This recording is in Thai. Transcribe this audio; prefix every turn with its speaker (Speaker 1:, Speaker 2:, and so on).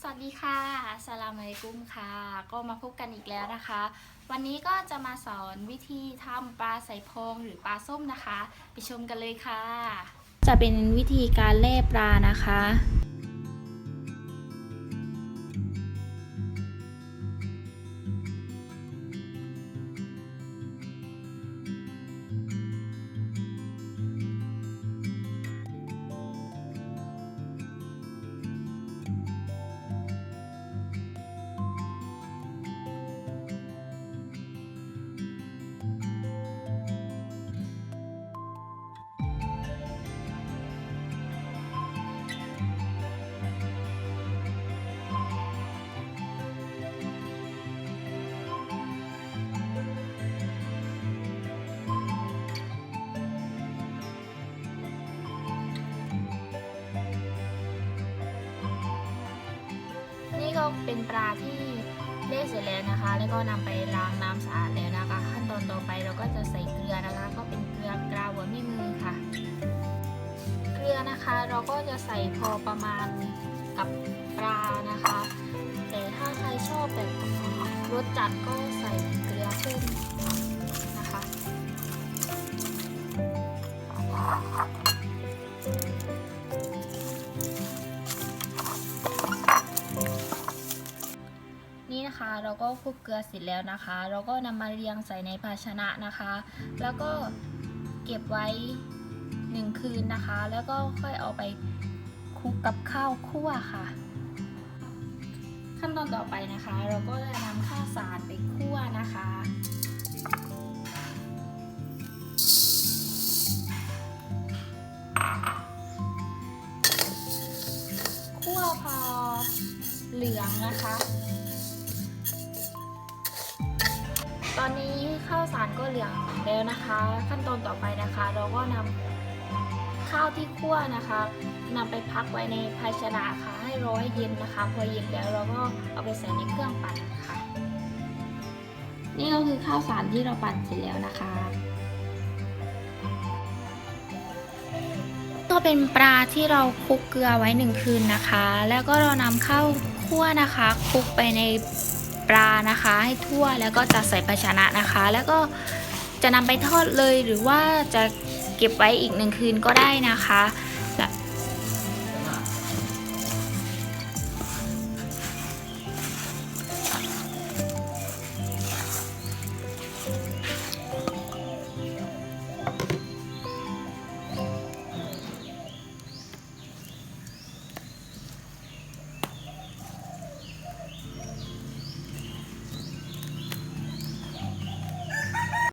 Speaker 1: สวัสดีค่ะสลามอะลัยกุมค่ะ ก็มาพบกันอีกแล้วนะคะ วันนี้ก็จะมาสอนวิธีทำปลาใส่พงหรือปลาส้มนะคะ ไปชมกันเลยค่ะ จะเป็นวิธีการเล่ปลานะคะ ก็เป็นปลาที่เล่เสร็จแล้วนะคะ แล้วก็นำไปล้างน้ำสะอาดแล้วนะคะ ขั้นตอนต่อไปเราก็จะใส่เกลือนะคะ ก็เป็นเกลือกราวหัวแม่มือค่ะ เกลือนะคะเราก็จะใส่พอประมาณกับปลานะคะ แต่ถ้าใครชอบแบบรสจัดก็ใส่เกลือเพิ่ม เราก็คลุกเกลือเสร็จแล้วนะคะ เราก็นำมาเรียงใส่ในภาชนะนะคะ แล้วก็เก็บไว้หนึ่งคืนนะคะ แล้วก็ค่อยเอาไปคลุกกับข้าวคั่วค่ะ ขั้นตอนต่อไปนะคะ เราก็จะนำข้าวสารไปคั่วนะคะคั่วพอเหลืองนะคะ ตอนนี้ข้าวสารก็เหลืองแล้วนะคะ ขั้นตอนต่อไปนะคะ เราก็นำข้าวที่คั่วนะคะนำไปพักไว้ในภาชนะค่ะให้ร้อยเย็นนะคะ พอเย็นแล้วเราก็เอาไปใส่ในเครื่องปั่นค่ะ นี่ก็คือข้าวสารที่เราปั่นเสร็จแล้วนะคะก็เป็นปลาที่เราคลุกเกลือไว้หนึ่งคืนนะคะ แล้วก็เรานำข้าวคั่วนะคะคลุกไปใน ปลานะคะ ให้ทั่วแล้วก็จะใส่ภาชนะนะคะ แล้วก็จะนำไปทอดเลยหรือว่าจะเก็บไว้อีกหนึ่งคืนก็ได้นะคะ